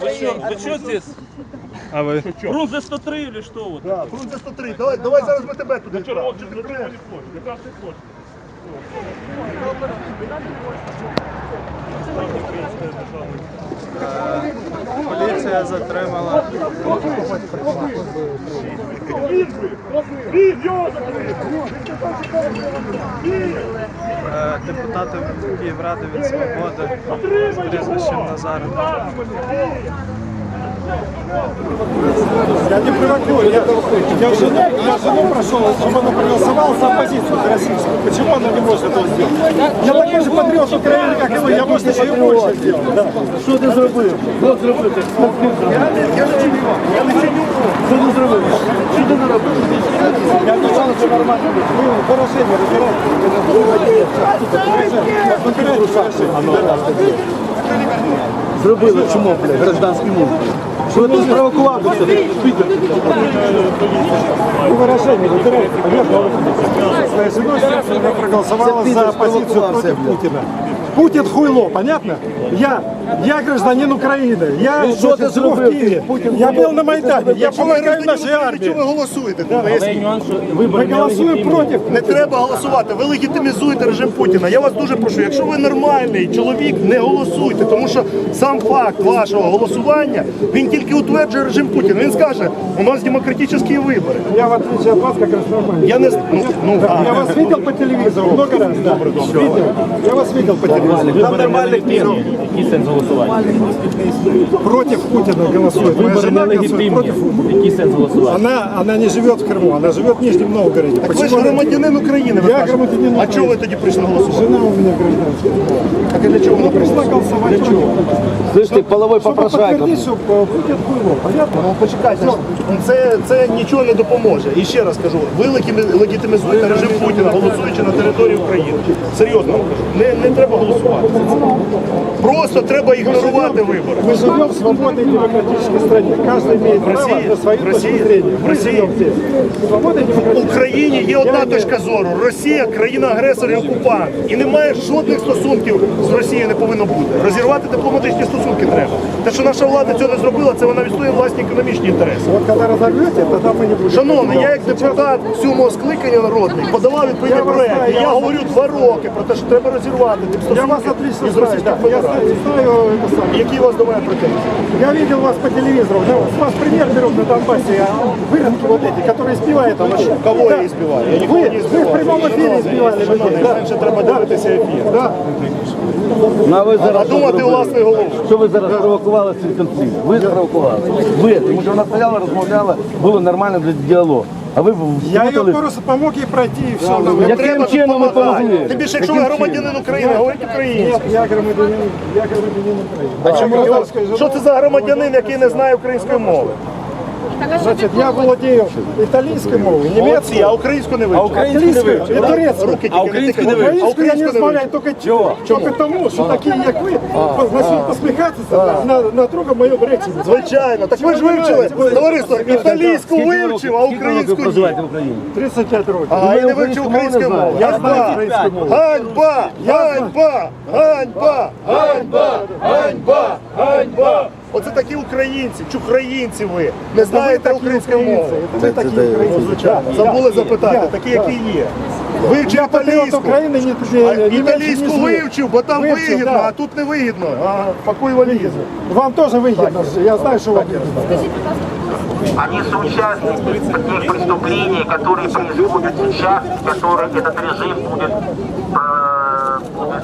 Вы что, вы что здесь? А ви? Фрунзе 103 или что? Вот? Да, Фрунзе 103. Давай, давай зараз ми тебе туди. відправимо. Поліція затримала е, депутата Київради від Свободи з прізвищем Назаренко. Я не провокирую, я, я, жену, я жену прошел, чтобы она проголосовала за оппозицию российскую. Почему она не может этого сделать? Я такой же патриот Украины, как и вы, я может еще и больше сделал. Да. Що ти зробив? Що зробив? Я не я не чиню. Я не чиню. Що ти зробив? Що ти не робив? Я думал, что нормально. Вы выражение разбираете. Зробили. Чому, блядь, гражданський мур? Що ви тут спровокували? Вы выражение разбираете. Понятно? Своя жена она проголосовала за оппозицию против Путина. Путин хуйло, понятно? Я, я гражданин Украины. Я Ну, що ти значит, живу в зробив? Киеве. Я был на Майдане. Я помогаю нашей армии. Чого ви голосуєте? Мы голосуем против. Не треба голосувати. Ви легітимізуєте режим Путіна. Я вас дуже прошу, якщо ви нормальний чоловік, не голосуйте, тому що сам факт вашого голосування він тільки утверджує режим Путіна. Він скаже, у нас демократичні вибори. Я в отличие от вас как раз нормально. Я не з- ну, ну Да, я а, вас видел по телевизору много раз. Да. Видел. Я вас видел по телевизору. Там нормальных Який сенс голосування? Против Путина голосует. Моя Вибори жена голосует нелегітимні. против Путина. Який сенс голосувати? Она, она не живет в Крыму, она живет в Нижнем Новгороде. так ви ж Почему она- громадянин України. ви Я кажете. громадянин А України. чого ви тоді прийшли голосувати? Жена у меня гражданская. Так і для чого ви Ну, пришла прийшли? голосовать. Для чего? Слышь, ты половой Чтобы подтвердить, что э, Путин хуйло. Понятно? Ну, почекайте, це, це нічого не допоможе. І ще раз кажу, ви легітими- легітимізуєте режим Путіна, голосуючи на території України. Серйозно вам кажу, не, не треба голосувати. Просто треба ігнорувати вибори. Мы живем в свободной демократической стране. Каждый имеет право России? на свою В точку России? зрения. В Мы России? живем здесь. В свободной В демократической Україні є одна Я не- точка зору. Росія країна-агресор і окупант. І немає жодних стосунків з Росією не повинно бути. Розірвати дипломатичні стосунки треба. Те, що наша влада цього не зробила, це вона відстоює власні економічні інтереси. Вот когда разорвете, тогда мы не будем. Шановний, я як депутат сьомого скликання народний подавав відповідний Я вас проект. знаю, І я я вас- говорю два роки про те, що треба розірвати тим Я вас стосунки отлично із знаю. Російською Да. Я знаю, Федерацією. знаю это самое. Які у вас до мене претензії? Я видел вас по телевизору. Да, с вас пример берут на Донбассе. а Выродки вот эти, которые избивают. там вообще. Кого Да. я избиваю? Я Вы, нікого не вы в збиваю. прямом эфире избивали людей. Шановний, Да. менше треба дивитися ефір. Да. На ви А зараз думати власною головою. що ви зараз провокували цей конфлікт? Ви спровокували. Ви, тому що вона стояла, розмовляла, було нормально для діалогу. А ви Я ее вплутали. просто помог їй пройти і все. Яким Треба чином ви допомогли? Ти Тим більше, якщо ви громадянин України, говоріть українською. Я громадянин, я громадянин України. А чому що це за громадянин, який не знає української мови? Значит, я владею итальянской мовой, Молодці, немецкой, а українську не вивчив. английской и турецкой. Руки тільки не тикайте. Украинскую я не українську не розмовляю вивчив. только чего? Тому, що такі, як ви, начнуть посміхатися на, на друга моєму речі. Звичайно, так ви ж вивчили, товариство, італійську вивчив, а українську ні. в Україні? 35 років. А, і не вивчив українську мову не? Я знаю українську мову. Ганьба! Ганьба! Ганьба! Ганьба! Ганьба! Ганьба! Оце такі українці, чухраїнці ви. Не знаєте української мови. Це ви такі українці. Звичайно, забули запитати, такі, які є. Вивчив Я патріот італійську. України, не, А не, не менше, Італійську ніж ви. вивчив, бо там Вивчив, вигідно, да. а тут не вигідно. А, пакуй валізи. Вам теж вигідно, я знаю, що вам вигідно. Они соучастники таких преступлений, которые происходят сейчас, которые этот режим будет, э, будет